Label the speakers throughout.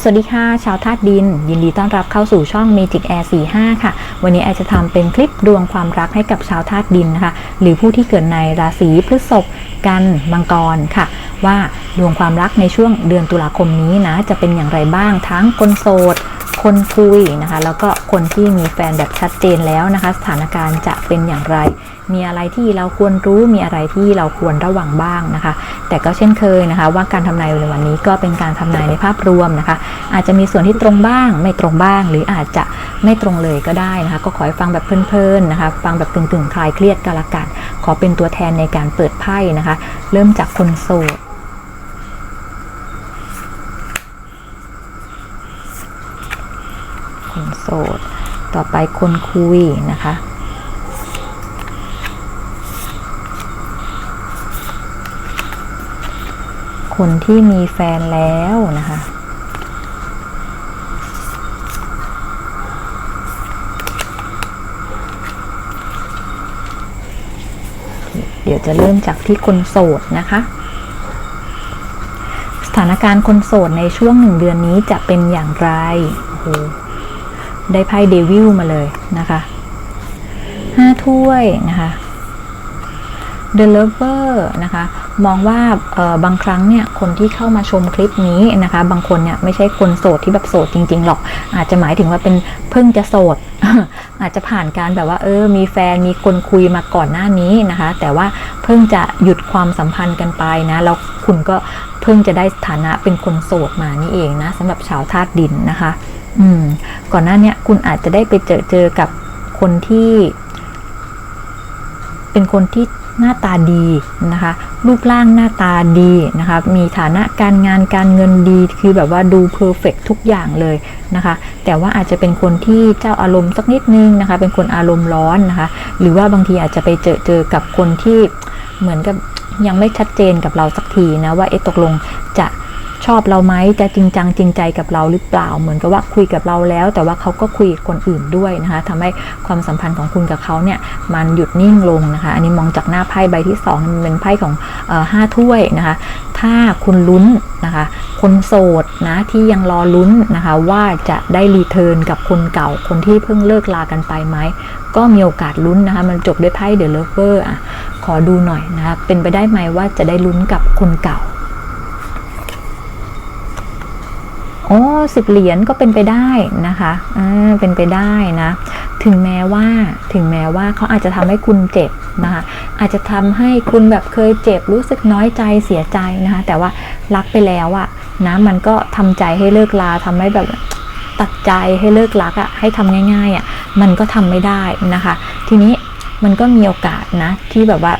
Speaker 1: สวัสดีค่ะชาวธาตุดิน ยินดีต้อนรับเข้าสู่ช่อง Magic Air 45 ค่ะ วันนี้แอร์จะทำเป็นคลิปดวงความรักให้กับชาวธาตุดินนะคะ หรือผู้ที่เกิดในราศีพฤษภกันมังกรค่ะ ว่าดวงความรักในช่วงเดือนตุลาคมนี้นะ จะเป็นอย่างไรบ้างทั้งคนโสด คนคุยนะคะ แล้วก็คนที่มีแฟนแบบชัดเจนแล้วนะคะ สถานการณ์จะเป็นอย่างไร มีอะไรที่เราควรรู้มีอะไรที่เราควรระวังบ้างนะคะ แต่ก็เช่นเคยนะคะ ว่าการทำนายในวันนี้ก็เป็นการทำนายในภาพรวมนะคะ อาจจะมีส่วนที่ตรงบ้าง ไม่ตรงบ้าง หรืออาจจะไม่ตรงเลยก็ได้นะคะ ก็ขอให้ฟังแบบเพลินๆนะคะ ฟังแบบกึ่งๆคลายเครียดก็แล้วกันขอเป็นตัวแทนในการเปิดไพ่นะคะ เริ่มจากคนโสด คน โสด ต่อไปคนคุยนะคะ คนที่มีแฟนแล้วนะคะเดี๋ยวจะเริ่มจากที่คนโสดนะคะ สถานการณ์คนโสดในช่วงหนึ่งเดือนนี้จะเป็นอย่างไรโอ้โห ได้ไพ่เดวิลมาเลยนะคะห้าถ้วยนะคะ The Lover นะคะมองว่าบางครั้งเนี่ยคนที่เข้ามาชมคลิปนี้นะคะ บางคนเนี่ยไม่ใช่คนโสดที่แบบโสดจริง ๆ หรอก อาจจะหมายถึงว่าเป็นเพิ่งจะโสด อาจจะผ่านการแบบว่าเออมีแฟนมีคนคุยมาก่อนหน้านี้นะคะ แต่ว่าเพิ่งจะหยุดความสัมพันธ์กันไปนะแล้วคุณก็เพิ่งจะได้สถานะเป็นคนโสดมานี่เองนะสำหรับชาวธาตุดินนะคะ อืม ก่อนหน้าเนี้ยคุณอาจจะได้ไปเจอเจอกับคนที่ เป็นคนที่หน้าตาดีนะคะ รูปร่างหน้าตาดีนะคะ มีฐานะการงานการเงินดีคือแบบว่าดูเพอร์เฟกทุกอย่างเลยนะคะ แต่ว่าอาจจะเป็นคนที่เจ้าอารมณ์สักนิดนึงนะคะ เป็นคนอารมณ์ร้อนนะคะ หรือว่าบางทีอาจจะไปเจอเจอกับคนที่เหมือนกับยังไม่ชัดเจนกับเราสักทีนะว่าเอ๊ะตกลงจะ ชอบเราไหมจะจริงจังจริงใจกับเราหรือเปล่า เหมือนกับว่าคุยกับเราแล้ว แต่ว่าเขาก็คุยกับคนอื่นด้วยนะคะทำให้ความสัมพันธ์ของคุณกับเขาเนี่ยมันหยุดนิ่งลงนะคะ อันนี้มองจากหน้าไพ่ใบที่2มันเป็นไพ่ของห้าถ้วยนะคะ ถ้าคุณลุ้นนะคะ คนโสดนะที่ยังรอลุ้นนะคะ ว่าจะได้รีเทิร์นกับคนเก่าคนที่เพิ่งเลิกลากันไปไหมก็มีโอกาสลุ้นนะคะ มันจบด้วยไพ่เดอะเลเวอร์อะขอดูหน่อยนะคะเป็นไปได้ไหมว่าจะได้ลุ้นกับคนเก่า โอ้สิบเหรียญก็เป็นไปได้นะคะอ่าเป็นไปได้นะ ถึงแม้ว่าถึงแม้ว่าเขาอาจจะทำให้คุณเจ็บนะคะอาจจะทำให้คุณแบบเคยเจ็บรู้สึกน้อยใจเสียใจนะคะ แต่ว่ารักไปแล้วอะนะมันก็ทำใจให้เลิกลาทำให้แบบตัดใจให้เลิกรักอะให้ทำง่ายๆอะมันก็ทำไม่ได้นะคะ ทีนี้มันก็มีโอกาสนะที่แบบว่า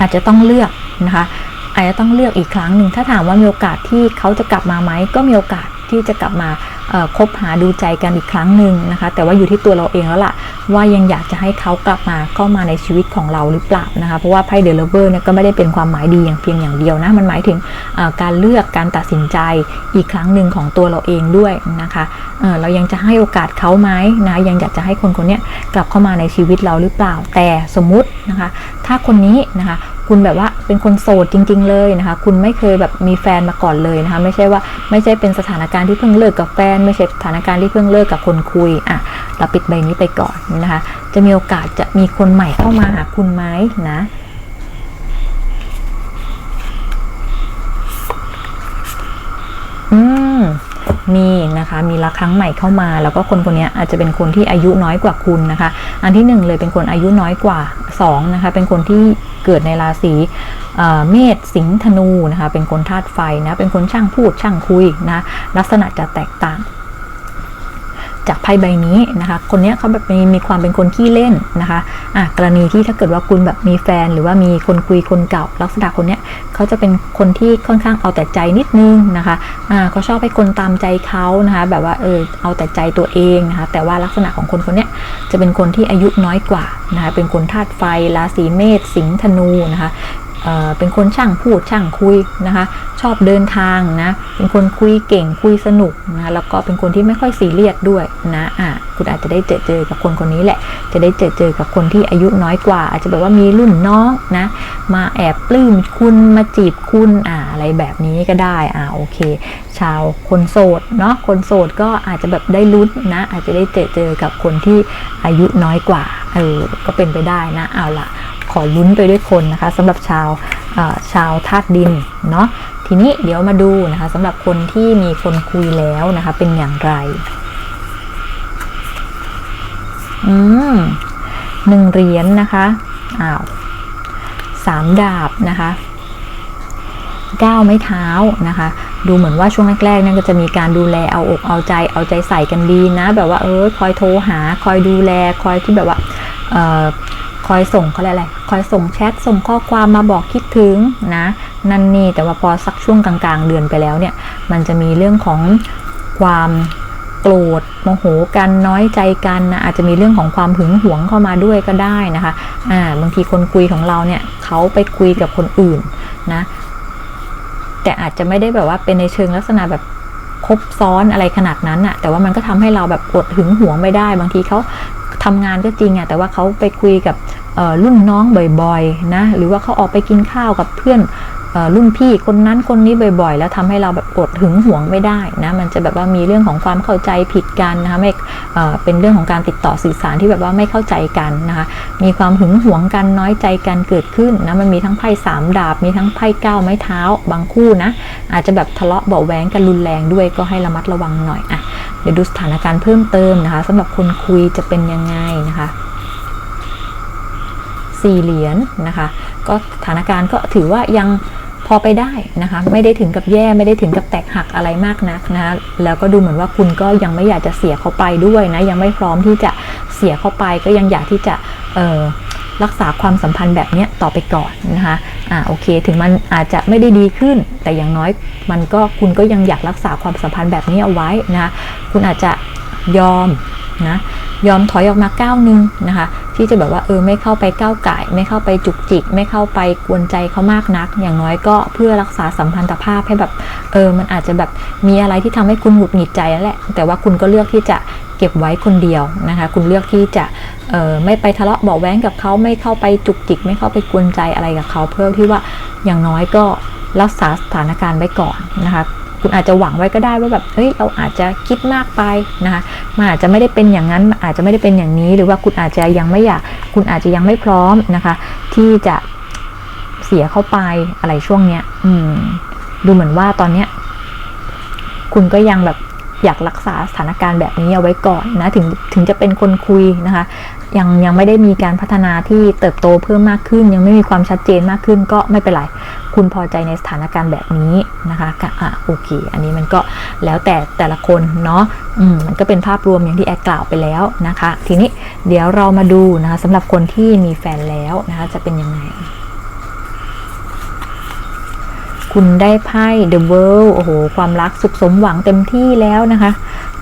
Speaker 1: อาจจะต้องเลือกนะคะ อาจจะต้องเลือกอีกครั้งหนึ่งถ้าถามว่ามีโอกาสที่เขาจะกลับมาไหมก็มีโอกาสที่จะกลับมา คบหาดูใจกันอีกครั้งหนึ่งนะคะ แต่ว่าอยู่ที่ตัวเราเองแล้วล่ะ ว่ายังอยากจะให้เขากลับมาเข้ามาในชีวิตของเราหรือเปล่านะคะ เพราะว่าไพ่เดลเวอร์เนี่ยก็ไม่ได้เป็นความหมายดีอย่างเพียงอย่างเดียวนะ มันหมายถึงการเลือกการตัดสินใจอีกครั้งหนึ่งของตัวเราเองด้วยนะคะเเรายังจะให้โอกาสเขาไหมนะยังอยากจะให้คนคนนี้กลับเข้ามาในชีวิตเราหรือเปล่า แต่สมมุตินะคะ ถ้าคนนี้นะคะคุณแบบว่าเป็นคนโสดจริง ๆ เลยนะคะ คุณไม่เคยแบบมีแฟนมาก่อนเลยนะคะ ไม่ใช่ว่าไม่ใช่เป็นสถานการณ์ที่เพิ่งเลิกกับแฟนไม่ใช่สถานการณ์ที่เพิ่งเลิกกับคนคุยอะเราปิดใบนี้ไปก่อนนะคะ จะมีโอกาสจะมีคนใหม่เข้ามาหาคุณไหมนะ อืม มีนะคะ มีรักครั้งใหม่เข้ามา แล้วก็คนคนนี้อาจจะเป็นคนที่อายุน้อยกว่าคุณนะคะ อันที่หนึ่งเลยเป็นคนอายุน้อยกว่าสองนะคะ เป็นคนที่เกิดในราศีเอ่อเมษสิงห์ธนูนะคะ เป็นคนธาตุไฟนะ เป็นคนช่างพูดช่างคุยนะ ลักษณะจะแตกต่าง จากไพ่ใบนี้นะคะ คนเนี้ยเขาแบบมีมีความเป็นคนขี้เล่นนะคะอะกรณีที่ถ้าเกิดว่าคุณแบบมีแฟน หรือว่ามีคนคุยคนเก่า ลักษณะคนเนี้ยเขาจะเป็นคนที่ค่อนข้างเอาแต่ใจนิดนึงนะคะอ่าเขาชอบให้คนตามใจเขานะคะ แบบว่าเออเอาแต่ใจตัวเองนะคะ แต่ว่าลักษณะของคนคนเนี้ยจะเป็นคนที่อายุน้อยกว่านะคะ เป็นคนธาตุไฟราศีเมษสิงห์ธนูนะคะ เป็นคนช่างพูดช่างคุยนะคะ ชอบเดินทางนะ เป็นคนคุยเก่งคุยสนุกนะ แล้วก็เป็นคนที่ไม่ค่อยซีเรียสด้วยนะอะคุณอาจจะได้เจอเจอกับคนคนนี้แหละ จะได้เจอเจอกับคนที่อายุน้อยกว่า อาจจะแบบว่ามีรุ่นน้องนะ มาแอบปลื้มคุณมาจีบคุณอ่าอะไรแบบนี้ก็ได้อ่าโอเค ชาวคนโสดเนาะคนโสดก็อาจจะแบบได้ลุ้นนะ อาจจะได้เจอเจอกับคนที่อายุน้อยกว่าเออก็เป็นไปได้นะเอาละ ขอลุ้นไปด้วยคนนะคะสำหรับชาวชาวธาตุดินเนาะทีนี้เดี๋ยวมาดูนะคะสำหรับคนที่มีคนคุยแล้วนะคะเป็นอย่างไรอืมหนึ่งเหรียญนะคะอ้าวสามดาบนะคะก้าวไม้เท้านะคะ ดูเหมือนว่าช่วงแรกๆนี่ยก็จะมีการดูแลเอาอกเอาใจเอาใจใส่กันดีนะ แบบว่าเออคอยโทรหาคอยดูแลคอยที่แบบว่าเออคอยส่งเขาอะไรคอยส่งแชทส่งข้อความมาบอกคิดถึงนะนั่นนี่แต่ว่าพอสักช่วงกลางๆ เดือนไปแล้วเนี่ย มันจะมีเรื่องของความโกรธโมโหกันน้อยใจกันนะอาจจะมีเรื่องของความหึงหวงเข้ามาด้วยก็ได้นะคะอ่าบางทีคนคุยของเราเนี่ยเขาไปคุยกับคนอื่นนะแต่อาจจะไม่ได้แบบว่าเป็นในเชิงลักษณะแบบคบซ้อนอะไรขนาดนั้นอะแต่ว่ามันก็ทำให้เราแบบอดหึงหวงไม่ได้ บางทีเขาทำงานก็จริงอะแต่ว่าเขาไปคุยกับ รุ่นน้องบ่อยๆนะหรือว่าเขาออกไปกินข้าวกับเพื่อนรุ่นพี่คนนั้นคนนี้บ่อยๆ แล้วทำให้เราแบบอดหึงหวงไม่ได้นะมันจะแบบว่ามีเรื่องของความเข้าใจผิดกันนะคะไม่เป็นเรื่องของการติดต่อสื่อสารที่แบบว่าไม่เข้าใจกันนะคะมีความหึงหวงกันน้อยใจกันเกิดขึ้นนะมันมีทั้งไพ่สามดาบ มีทั้งไพ่เก้าไม้เท้าบางคู่นะอาจจะแบบทะเลาะเบาะแวงกันรุนแรงด้วยก็ให้ระมัดระวังหน่อยอะเดี๋ยวดูสถานการณ์เพิ่มเติมนะคะสำหรับคนคุยจะเป็นยังไงนะคะ สี่เหรียญนะคะ ก็สถานการณ์ก็ถือว่ายังพอไปได้นะคะ ไม่ได้ถึงกับแย่ไม่ได้ถึงกับแตกหักอะไรมากนักนะคะแล้วก็ดูเหมือนว่าคุณก็ยังไม่อยากจะเสียเขาไปด้วยนะ ยังไม่พร้อมที่จะเสียเขาไป ก็ยังอยากที่จะรักษาความสัมพันธ์แบบนี้ต่อไปก่อนนะคะอ่าโอเค ถึงมันอาจจะไม่ได้ดีขึ้น แต่อย่างน้อยมันก็คุณก็ยังอยากรักษาความสัมพันธ์แบบนี้เอาไว้นะะคุณอาจจะยอม นะยอมถอยออกมาก้าวหนึงนะคะ ที่จะแบบว่าเออไม่เข้าไปก้าวไก่ไม่เข้าไปจุกจิก ไม่เข้าไปกวนใจเขามากนัก อย่างน้อยก็เพื่อรักษาสัมพันธภาพให้แบบเออมันอาจจะแบบมีอะไรที่ทำให้คุณหงุดหงิดใจนั่นแหละ แต่ว่าคุณก็เลือกที่จะเก็บไว้คนเดียวนะคะ คุณเลือกที่จะเออไม่ไปทะเลาะเบาแว้งกับเขาไม่เข้าไปจุกจิก ไม่เข้าไปกวนใจอะไรกับเขาเพื่อที่ว่าอย่างน้อยก็รักษาสถานการณ์ไว้ก่อนนะคะ คุณอาจจะหวังไว้ก็ได้ว่าแบบเฮ้ยเราอาจจะคิดมากไปนะคะมันอาจจะไม่ได้เป็นอย่างนั้นอาจจะไม่ได้เป็นอย่างนี้ หรือว่าคุณอาจจะยังไม่อยาก คุณอาจจะยังไม่พร้อมนะคะ ที่จะเสียเข้าไปอะไรช่วงเนี้ย อืม ดูเหมือนว่าตอนเนี้ย คุณก็ยังแบบ อยากรักษาสถานการณ์แบบนี้เอาไว้ก่อนนะถึงถึงจะเป็นคนคุยนะคะยังยังไม่ได้มีการพัฒนาที่เติบโตเพิ่มมากขึ้น ยังไม่มีความชัดเจนมากขึ้นก็ไม่เป็นไร คุณพอใจในสถานการณ์แบบนี้นะคะก็อะโอเค อันนี้มันก็แล้วแต่แต่ละคนเนาะอืมมันก็เป็นภาพรวมอย่างที่แอดกล่าวไปแล้วนะคะ ทีนี้เดี๋ยวเรามาดูนะคะสำหรับคนที่มีแฟนแล้วนะคะจะเป็นยังไง คุณได้ไพ่ The World โอ้โห ความรักสุขสมหวังเต็มที่แล้วนะคะ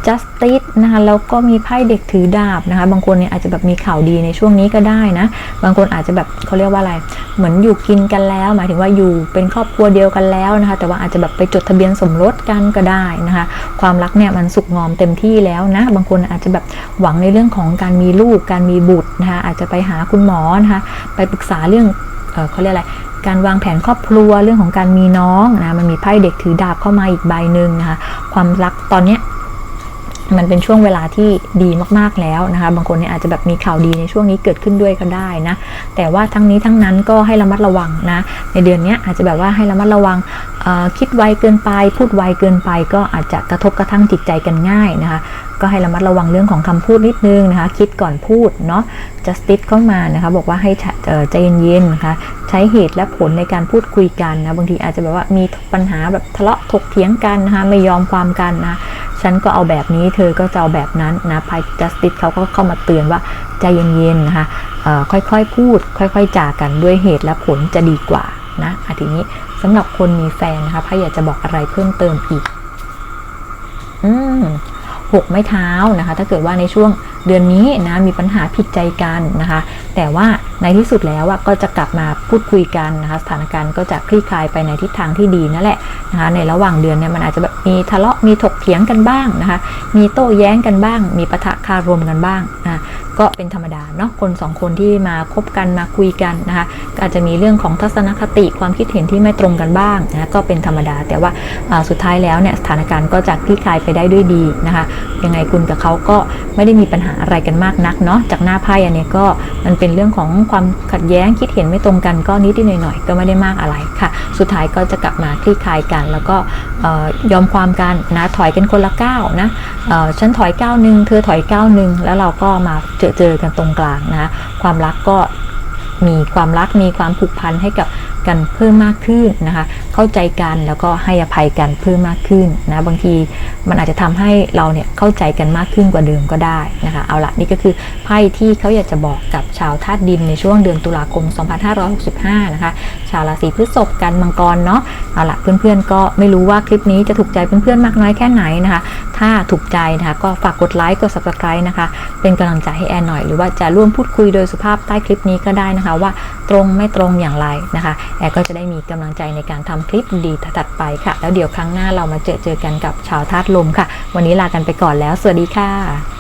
Speaker 1: Justice นะคะแล้วก็มีไพ่เด็กถือดาบนะคะ บางคนเนี่ยอาจจะแบบมีข่าวดีในช่วงนี้ก็ได้นะ บางคนอาจจะแบบเขาเรียกว่าอะไร เหมือนอยู่กินกันแล้ว หมายถึงว่าอยู่เป็นครอบครัวเดียวกันแล้วนะคะ แต่ว่าอาจจะแบบไปจดทะเบียนสมรสกันก็ได้นะคะ ความรักเนี่ยมันสุกงอมเต็มที่แล้วนะ บางคนอาจจะแบบหวังในเรื่องของการมีลูก การมีบุตรนะคะ อาจจะไปหาคุณหมอนะคะ ไปปรึกษาเรื่องเออเขาเรียกอะไร การวางแผนครอบครัวเรื่องของการมีน้องนะมันมีไพ่เด็กถือดาบเข้ามาอีกใบหนึ่งนะคะความรักตอนเนี้ย มันเป็นช่วงเวลาที่ดีมากๆแล้วนะคะ บางคนเนี่ยอาจจะแบบมีข่าวดีในช่วงนี้เกิดขึ้นด้วยก็ได้นะ แต่ว่าทั้งนี้ทั้งนั้นก็ให้ระมัดระวังนะ ในเดือนนี้อาจจะแบบว่าให้ระมัดระวังคิดไวเกินไป พูดไวเกินไป ก็อาจจะกระทบกระทั่งจิตใจกันง่ายนะคะ ก็ให้ระมัดระวังเรื่องของคำพูดนิดนึงนะคะ คิดก่อนพูดเนาะ justice เข้ามานะคะ บอกว่าให้ใจเอ่อใจเย็นๆนะคะ ใช้เหตุและผลในการพูดคุยกันนะ บางทีอาจจะแบบว่ามีปัญหาแบบทะเลาะถกเถียงกันนะคะ ไม่ยอมความกันนะ ฉันก็เอาแบบนี้เธอก็จะเอาแบบนั้นนะไพ่ justice เขาก็เข้ามาเตือนว่าใจเย็นๆนะคะค่อยๆพูด ค่อยๆจากันด้วยเหตุและผลจะดีกว่านะอะทีนี้สำหรับคนมีแฟนนะคะไพ่อยากจะบอกอะไรเพิ่มเติมอีก อืมหกไม้เท้านะคะ ถ้าเกิดว่าในช่วงเดือนนี้นะมีปัญหาผิดใจกันนะคะ แต่ว่า ในที่สุดแล้วก็จะกลับมาพูดคุยกันนะคะสถานการณ์ก็จะคลี่คลายไปในทิศทางที่ดีนั่นแหละนะคะในระหว่างเดือนเนี่ยมันอาจจะแบบมีทะเลาะมีถกเถียงกันบ้างนะคะมีโต้แย้งกันบ้าง มีปะทะคารมกันบ้างนะก็เป็นธรรมดาเนาะคนสองคนที่มาคบกันมาคุยกันนะคะอาจจะมีเรื่องของทัศนคติความคิดเห็นที่ไม่ตรงกันบ้างนะก็เป็นธรรมดา แต่ว่าสุดท้ายแล้วเนี่ยสถานการณ์ก็จะคลี่คลายไปได้ด้วยดีนะคะยังไงคุณกับเขาก็ไม่ได้มีปัญหาอะไรกันมากนักเนาะจากหน้าไพ่อันนี้ก็มันเป็นเรื่องของความขัดแย้งคิดเห็นไม่ตรงกันก็นิดๆหน่อยๆ ก็ไม่ได้มากอะไรค่ะ สุดท้ายก็จะกลับมาคลี่คลายกัน แล้วก็ยอมความกันนะถอยกันคนละก้าวนะฉันถอยก้าวหนึ่งเธอถอยก้าวหนึ่งแล้วเราก็มาเจอเจอกันตรงกลางนะความรักก็มีความรักมีความผูกพันให้กับกันเพิ่มมากขึ้นนะคะ เข้าใจกันแล้วก็ให้อภัยกันเพิ่มมากขึ้นนะบางทีมันอาจจะทำให้เราเนี่ยเข้าใจกันมากขึ้นกว่าเดิมก็ได้นะคะเอาละนี่ก็คือไพ่ที่เขาอยากจะบอกกับชาวธาตุดินในช่วงเดือนตุลาคม 2565 นะคะ ชาวราศีพฤษภกันมังกรเนาะเอาละเพื่อนๆก็ไม่รู้ว่าคลิปนี้จะถูกใจเพื่อนๆมากน้อยแค่ไหนนะคะ ถ้าถูกใจนะคะก็ฝากกดไลค์กด subscribe นะคะ เป็นกำลังใจให้แอนหน่อยหรือว่าจะร่วมพูดคุยโดยสุภาพใต้คลิปนี้ก็ได้นะคะว่าตรงไม่ตรงอย่างไรนะคะแอนก็จะได้มีกำลังใจในการทำคลิปดีถัดไปค่ะ แล้วเดี๋ยวครั้งหน้าเรามาเจอเจอกันกับชาวธาตุลมค่ะ วันนี้ลากันไปก่อนแล้ว สวัสดีค่ะ